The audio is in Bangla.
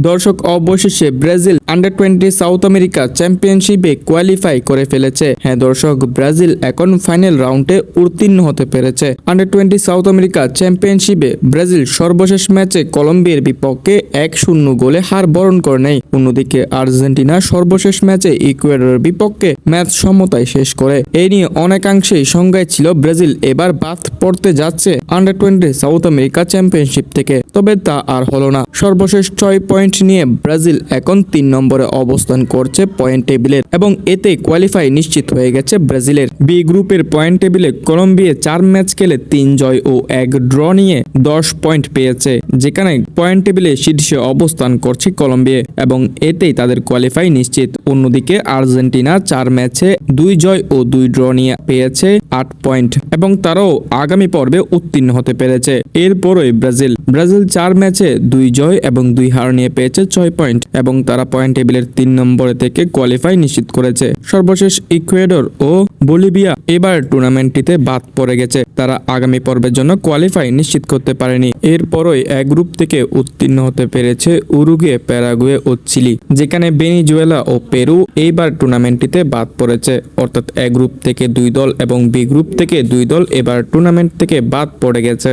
দর্শক অবশেষে Brazil under twenty South America চ্যাম্পিয়নশিপে কোয়ালিফাই করে ফেলেছে। হ্যাঁ দর্শক, ব্রাজিল এখন ফাইনাল রাউন্ডে উত্তীর্ণ হতে পেরেছে। আন্ডার টোয়েন্টি সাউথ আমেরিকা চ্যাম্পিয়নশিপে ব্রাজিল সর্বশেষ ম্যাচে কলম্বিয়ার বিপক্ষে এক শূন্য গোলে হার বরণ করে নেয়। অন্যদিকে আর্জেন্টিনা সর্বশেষ ম্যাচে ইকুয়েডরের বিপক্ষে ম্যাচ সমতায় শেষ করে। এই নিয়ে অনেকাংশেই সংজ্ঞায় ছিল ব্রাজিল এবার বাদ পড়তে যাচ্ছে under twenty South America championship থেকে। তবে তা আর হলো না। সর্বশেষ ছয় পয়েন্ট নিয়ে ব্রাজিল এখন তিন নম্বরে অবস্থান করছে পয়েন্ট টেবিলের এবং এতে কোয়ালিফাই নিশ্চিত হয়ে গেছে ব্রাজিলের। বি গ্রুপের পয়েন্ট টেবিলে কলম্বিয়া চার ম্যাচ খেলে তিন জয় ও এক ড্র নিয়ে দশ পয়েন্ট পেয়েছে, যেখানে পয়েন্ট টেবিলে শীর্ষে অবস্থান করছে কলম্বিয়া এবং এতেই তাদের কোয়ালিফাই নিশ্চিত। অন্যদিকে আর্জেন্টিনা চার ম্যাচে দুই জয় ও দুই ড্র নিয়ে পেয়েছে আট পয়েন্ট এবং তারাও আগামী পর্বে উত্তীর্ণ হতে পেরেছে। এরপরই ব্রাজিল। ব্রাজিল চার ম্যাচে দুই জয় এবং দুই হার নিয়ে পেয়েছে ছয় পয়েন্ট এবং তারা পয়েন্ট টেবিলের তিন নম্বরে থেকে কোয়ালিফাই নিশ্চিত করেছে। সর্বশেষ ইকুয়েডর ও বলিভিয়া এবার টুর্নামেন্টটিতে বাদ পড়ে গেছে। তারা আগামী পর্বের জন্য কোয়ালিফাই নিশ্চিত করতে পারেনি। এরপরই এক গ্রুপ থেকে উত্তীর্ণ হতে পেরেছে উরুগে প্যারাগুয়ে ও চিলি, যেখানে বেনিজুয়েলা ও পেরু এইবার টুর্নামেন্টটিতে বাদ পড়েছে। অর্থাৎ এ গ্রুপ থেকে দুই দল এবং বি গ্রুপ থেকে দুই দল এবার টুর্নামেন্ট থেকে বাদ পড়ে গেছে।